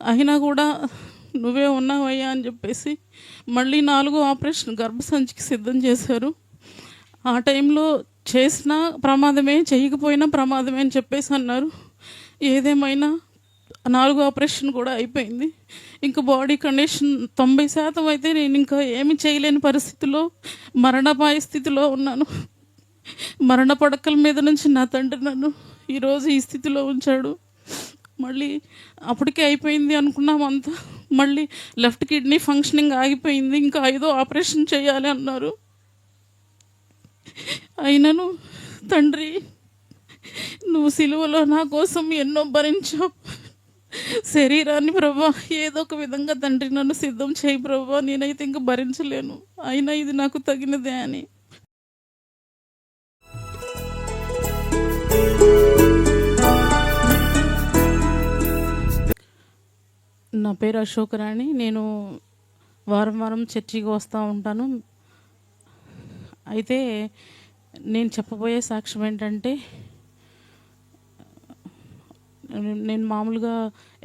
అయినా కూడా నువ్వే ఉన్నావయ్యా అని చెప్పేసి మళ్ళీ నాలుగో ఆపరేషన్ గర్భసంచికి సిద్ధం చేశారు. ఆ టైంలో చేసినా ప్రమాదమే చేయకపోయినా ప్రమాదమే అని చెప్పేసి అన్నారు. ఏదేమైనా నాలుగో ఆపరేషన్ కూడా అయిపోయింది. ఇంకా బాడీ కండిషన్ తొంభై శాతం అయితే నేను ఇంకా ఏమి చేయలేని పరిస్థితిలో మరణపాయ స్థితిలో ఉన్నాను. మరణ పడకల మీద నుంచి నా తండ్రి నన్ను ఈరోజు ఈ స్థితిలో ఉంచాడు. మళ్ళీ అప్పటికే అయిపోయింది అనుకున్నాం అంతా. మళ్ళీ లెఫ్ట్ కిడ్నీ ఫంక్షనింగ్ ఆగిపోయింది. ఇంకా ఐదో ఆపరేషన్ చేయాలి అన్నారు. అయినను తండ్రి నువ్వు సిలువలో నా కోసం ఎన్నో భరించావు. శరీరాన్ని ప్రభా ఏదో ఒక విధంగా తండ్రి నన్ను సిద్ధం చేయి ప్రభా నేనైతే ఇంకా భరించలేను. అయినా ఇది నాకు తగినదే అని. నా పేరు అశోకరాణి నేను వారం వారం చర్చికి వస్తూ ఉంటాను. అయితే నేను చెప్పబోయే సాక్ష్యం ఏంటంటే నేను మామూలుగా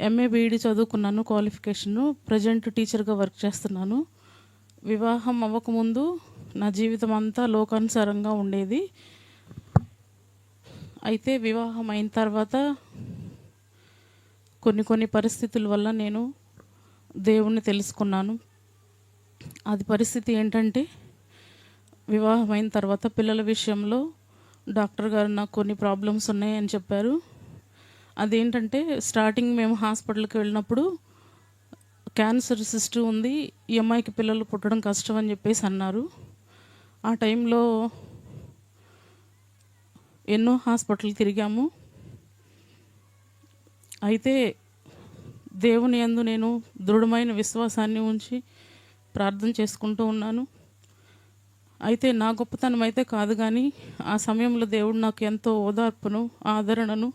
ఎంఏ బీఈడి చదువుకున్నాను క్వాలిఫికేషన్ ప్రజెంట్ టీచర్గా వర్క్ చేస్తున్నాను. వివాహం అవ్వకముందు నా జీవితం అంతా లోకానుసారంగా ఉండేది. అయితే వివాహం అయిన తర్వాత కొన్ని కొన్ని పరిస్థితుల వల్ల నేను దేవుణ్ణి తెలుసుకున్నాను. అది పరిస్థితి ఏంటంటే వివాహం అయిన తర్వాత పిల్లల విషయంలో డాక్టర్ గారు నాకు కొన్ని ప్రాబ్లమ్స్ ఉన్నాయని చెప్పారు. అదేంటంటే స్టార్టింగ్ మేము హాస్పిటల్కి వెళ్ళినప్పుడు క్యాన్సర్ సిస్ట్ ఉంది ఈ అమ్మాయికి పిల్లలు పుట్టడం కష్టం అని చెప్పేసి అన్నారు. ఆ టైంలో ఎన్నో హాస్పిటల్ తిరిగాము. అయితే దేవుని యందు నేను దృఢమైన విశ్వాసాన్ని ఉంచి ప్రార్థన చేసుకుంటూ ఉన్నాను. అయితే నా గొప్పతనం అయితే కాదు కానీ ఆ సమయంలో దేవుడు నాకు ఎంతో ఓదార్పును ఆదరణను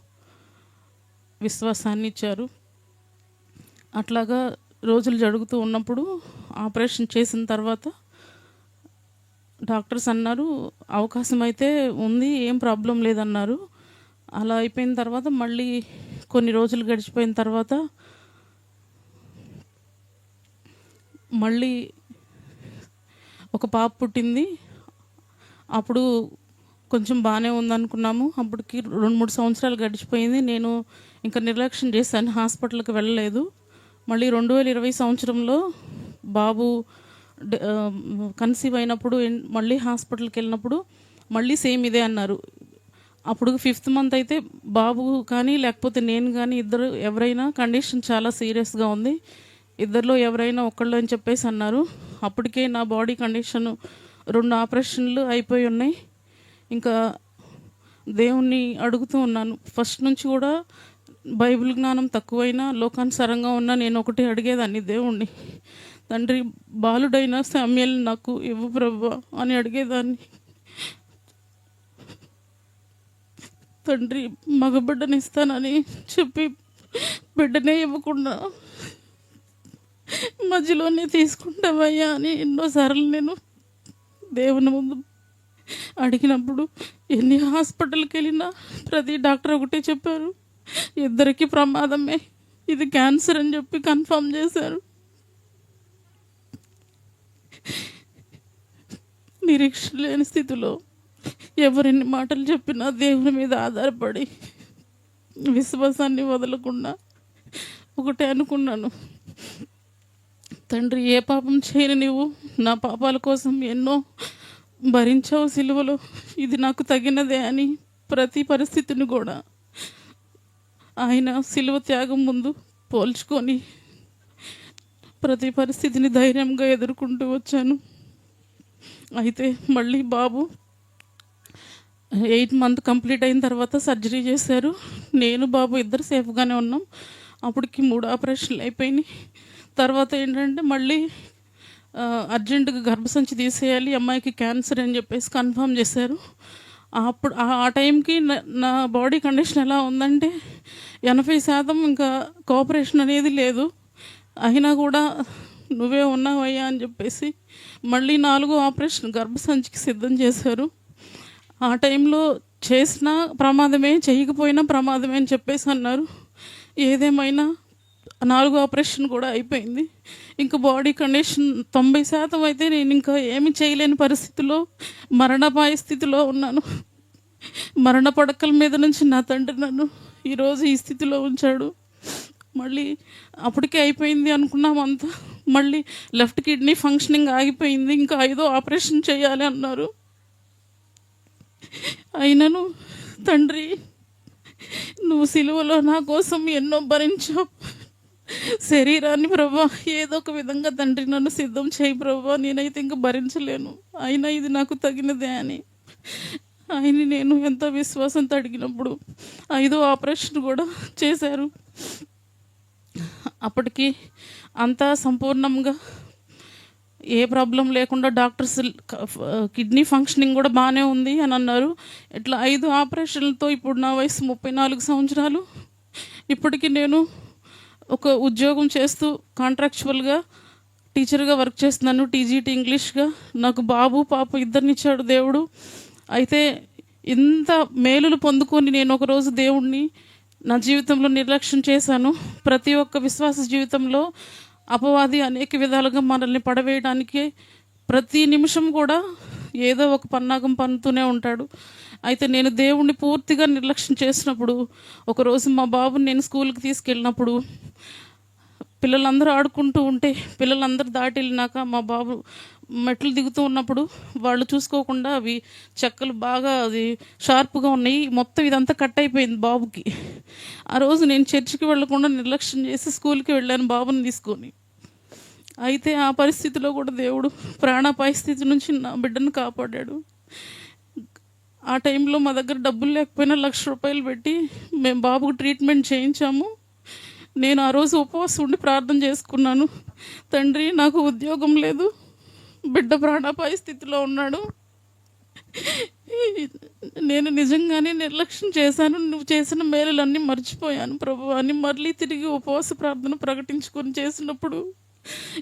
విశ్వాసాన్ని ఇచ్చారు. అట్లాగా రోజులు జరుగుతూ ఉన్నప్పుడు ఆపరేషన్ చేసిన తర్వాత డాక్టర్స్ అన్నారు అవకాశం అయితే ఉంది ఏం ప్రాబ్లం లేదన్నారు. అలా అయిపోయిన తర్వాత మళ్ళీ కొన్ని రోజులు గడిచిపోయిన తర్వాత మళ్ళీ ఒక పాప పుట్టింది. అప్పుడు కొంచెం బాగానే ఉందనుకున్నాము. అప్పటికి రెండు మూడు సంవత్సరాలు గడిచిపోయింది. నేను ఇంకా నిర్లక్ష్యం చేశాను. హాస్పిటల్కి వెళ్ళలేదు. మళ్ళీ రెండు వేల ఇరవై సంవత్సరంలో బాబు కన్సీవ్ అయినప్పుడు మళ్ళీ హాస్పిటల్కి వెళ్ళినప్పుడు మళ్ళీ సేమ్ ఇదే అన్నారు. అప్పుడు ఫిఫ్త్ మంత్ అయితే బాబు కానీ లేకపోతే నేను కానీ ఇద్దరు ఎవరైనా కండిషన్ చాలా సీరియస్గా ఉంది. ఇద్దరిలో ఎవరైనా ఒకళ్ళు అని చెప్పేసి అన్నారు. అప్పటికే నా బాడీ కండిషన్ రెండు ఆపరేషన్లు అయిపోయి ఉన్నాయి. ఇంకా దేవుణ్ణి అడుగుతూ ఉన్నాను. ఫస్ట్ నుంచి కూడా బైబిల్ జ్ఞానం తక్కువైనా లోకానుసారంగా ఉన్నా నేను ఒకటి అడిగేదాన్ని దేవుణ్ణి. తండ్రి బాలుడైన సామ్యల్ నాకు ఇవ్వు ప్రభు అని అడిగేదాన్ని. తండ్రి మగబిడ్డని ఇస్తానని చెప్పి బిడ్డనే ఇవ్వకుండా మధ్యలోనే తీసుకుంటావయ్యా అని ఎన్నోసార్లు నేను దేవుని ముందు అడిగినప్పుడు ఎన్ని హాస్పిటల్కి వెళ్ళినా ప్రతి డాక్టర్ ఒకటే చెప్పారు ఇద్దరికి ప్రమాదమే ఇది క్యాన్సర్ అని చెప్పి కన్ఫర్మ్ చేశారు. నిరీక్ష లేని స్థితిలో ఎవరెన్ని మాటలు చెప్పినా దేవుని మీద ఆధారపడి విశ్వాసాన్ని వదలకుండా ఒకటే అనుకున్నాను. తండ్రి ఏ పాపం చేయని నీవు నా పాపాల కోసం ఎన్నో భరించావు సిలువలో. ఇది నాకు తగినదే అని ప్రతి పరిస్థితిని కూడా ఆయన సిలువ త్యాగం ముందు పోల్చుకొని ప్రతి పరిస్థితిని ధైర్యంగా ఎదుర్కొంటూ వచ్చాను. అయితే మళ్ళీ బాబు ఎయిట్ మంత్ కంప్లీట్ అయిన తర్వాత సర్జరీ చేశారు. నేను బాబు ఇద్దరు సేఫ్గానే ఉన్నాం. అప్పటికి మూడు ఆపరేషన్లు అయిపోయినాయి. తర్వాత ఏంటంటే మళ్ళీ అర్జెంటుగా గర్భసంచి తీసేయాలి అమ్మాయికి క్యాన్సర్ అని చెప్పేసి కన్ఫర్మ్ చేశారు. అప్పుడు ఆ- టైంకి నా- నా బాడీ కండిషన్ ఎలా ఉందంటే ఎనభై శాతం ఇంకా కోఆపరేషన్ అనేది లేదు. అయినా కూడా నువ్వే ఉన్నావయ్యా అని చెప్పేసి మళ్ళీ నాలుగో ఆపరేషన్ గర్భసంచికి సిద్ధం చేశారు. ఆ టైంలో చేసినా ప్రమాదమే చేయకపోయినా ప్రమాదమే అని చెప్పేసి అన్నారు. ఏదేమైనా నాలుగో ఆపరేషన్ కూడా అయిపోయింది. ఇంకా బాడీ కండిషన్ తొంభై శాతం అయితే నేను ఇంకా ఏమి చేయలేని పరిస్థితిలో మరణపాయ స్థితిలో ఉన్నాను. మరణ పడకల మీద నుంచి నా తండ్రి నన్ను ఈరోజు ఈ స్థితిలో ఉంచాడు. మళ్ళీ అప్పటికే అయిపోయింది అనుకున్నాం అంతా. మళ్ళీ లెఫ్ట్ కిడ్నీ ఫంక్షనింగ్ ఆగిపోయింది. ఇంకా ఐదో ఆపరేషన్ చేయాలి అన్నారు. అయినను తండ్రి నువ్వు సిలువలో నా కోసం ఎన్నో భరించావు. శరీరాన్ని ప్రభా ఏదో ఒక విధంగా తండ్రి నన్ను సిద్ధం చేయి ప్రభా నేనైతే ఇంకా భరించలేను. అయినా ఇది నాకు తగినదే అని. ఆయన నేను ఎంతో విశ్వాసంతో అడిగినప్పుడు ఐదో ఆపరేషన్ కూడా చేశారు. అప్పటికి అంతా సంపూర్ణంగా ఏ ప్రాబ్లం లేకుండా డాక్టర్స్ కిడ్నీ ఫంక్షనింగ్ కూడా బాగానే ఉంది అని అన్నారు. ఇట్లా ఐదు ఆపరేషన్లతో ఇప్పుడు నా వయసు ముప్పై నాలుగు సంవత్సరాలు. ఇప్పటికి నేను ఒక ఉద్యోగం చేస్తూ కాంట్రాక్చువల్గా టీచర్గా వర్క్ చేస్తున్నాను టీజీటీ ఇంగ్లీష్గా. నాకు బాబు పాప ఇద్దరినిచ్చాడు దేవుడు. అయితే ఇంత మేలులు పొందుకొని నేను ఒకరోజు దేవుణ్ణి నా జీవితంలో నిర్లక్ష్యం చేశాను. ప్రతి ఒక్క విశ్వాస జీవితంలో అపవాది అనేక విధాలుగా మనల్ని పడవేయడానికి ప్రతి నిమిషం కూడా ఏదో ఒక పన్నాగం పన్నుతూనే ఉంటాడు. అయితే నేను దేవుణ్ణి పూర్తిగా నిర్లక్ష్యం చేసినప్పుడు ఒకరోజు మా బాబుని నేను స్కూల్కి తీసుకెళ్ళినప్పుడు పిల్లలందరూ ఆడుకుంటూ ఉంటే పిల్లలందరూ దాటి వెళ్ళినాక మా బాబు మెట్లు దిగుతూ ఉన్నప్పుడు వాళ్ళు చూసుకోకుండా అవి చెక్కలు బాగా అది షార్ప్గా ఉన్నాయి. మొత్తం ఇదంతా కట్ అయిపోయింది బాబుకి. ఆ రోజు నేను చర్చికి వెళ్ళకుండా నిర్లక్ష్యం చేసి స్కూల్కి వెళ్ళాను బాబుని తీసుకొని. అయితే ఆ పరిస్థితిలో కూడా దేవుడు ప్రాణాపాయ స్థితి నుంచి నా బిడ్డను కాపాడాడు. ఆ టైంలో మా దగ్గర డబ్బులు లేకపోయినా లక్ష రూపాయలు పెట్టి మేము బాబుకు ట్రీట్మెంట్ చేయించాము. నేను ఆ రోజు ఉపవాసం ఉండి ప్రార్థన చేసుకున్నాను. తండ్రి నాకు ఉద్యోగం లేదు. బిడ్డ ప్రాణాపాయ స్థితిలో ఉన్నాడు. నేను నిజంగానే నిర్లక్ష్యం చేశాను. నువ్వు చేసిన మేలులన్నీ మర్చిపోయాను ప్రభు. అని మళ్ళీ తిరిగి ఉపవాస ప్రార్థన ప్రకటించుకొని చేసినప్పుడు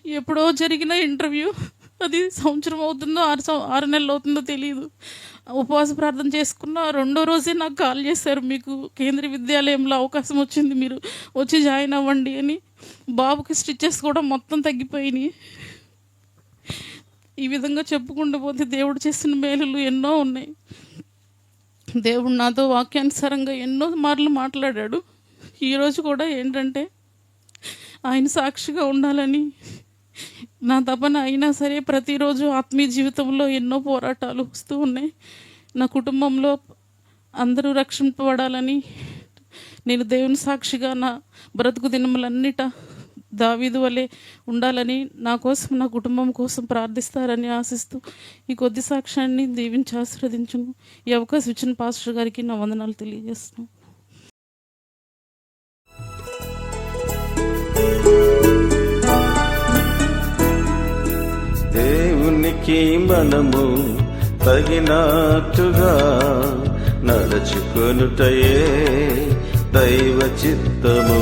ఎప్పుడో జరిగిన ఇంటర్వ్యూ. అది సంవత్సరం అవుతుందో ఆరు సం ఆరు నెలలు అవుతుందో తెలియదు ఉపవాస ప్రార్థన చేసుకున్న రెండో రోజే నాకు కాల్ చేశారు. మీకు కేంద్రీయ విద్యాలయంలో అవకాశం వచ్చింది. మీరు వచ్చి జాయిన్ అవ్వండి అని. బాబుకి స్టిచ్చెస్ కూడా మొత్తం తగ్గిపోయినాయి. ఈ విధంగా చెప్పుకుంటూ పోతే దేవుడు చేసిన మేలులు ఎన్నో ఉన్నాయి. దేవుడు నాతో వాక్యానుసారంగా ఎన్నో మార్లు మాట్లాడాడు. ఈరోజు కూడా ఏంటంటే ఆయన సాక్షిగా ఉండాలని నా తపన అయినా సరే ప్రతిరోజు ఆత్మీయ జీవితంలో ఎన్నో పోరాటాలు వస్తూ ఉన్నాయి. నా కుటుంబంలో అందరూ రక్షింపబడాలని నేను దేవుని సాక్షిగా నా బ్రతుకు దినములన్నిట దావీదు వలె ఉండాలని నా కోసం నా కుటుంబం కోసం ప్రార్థిస్తారని ఆశిస్తూ ఈ కొద్ది సాక్ష్యాన్ని దీవించి ఆశీర్వదించును ఈ అవకాశం ఇచ్చిన పాస్టర్ గారికి నా వందనాలు తెలియజేస్తున్నాను దేవునికి మనము తగినట్టుగా నడుచుకొనుటయే దైవ చిత్తము.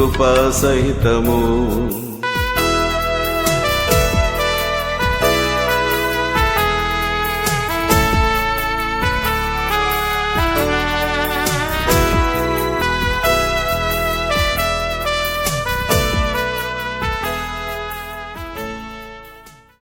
కృపా సహితము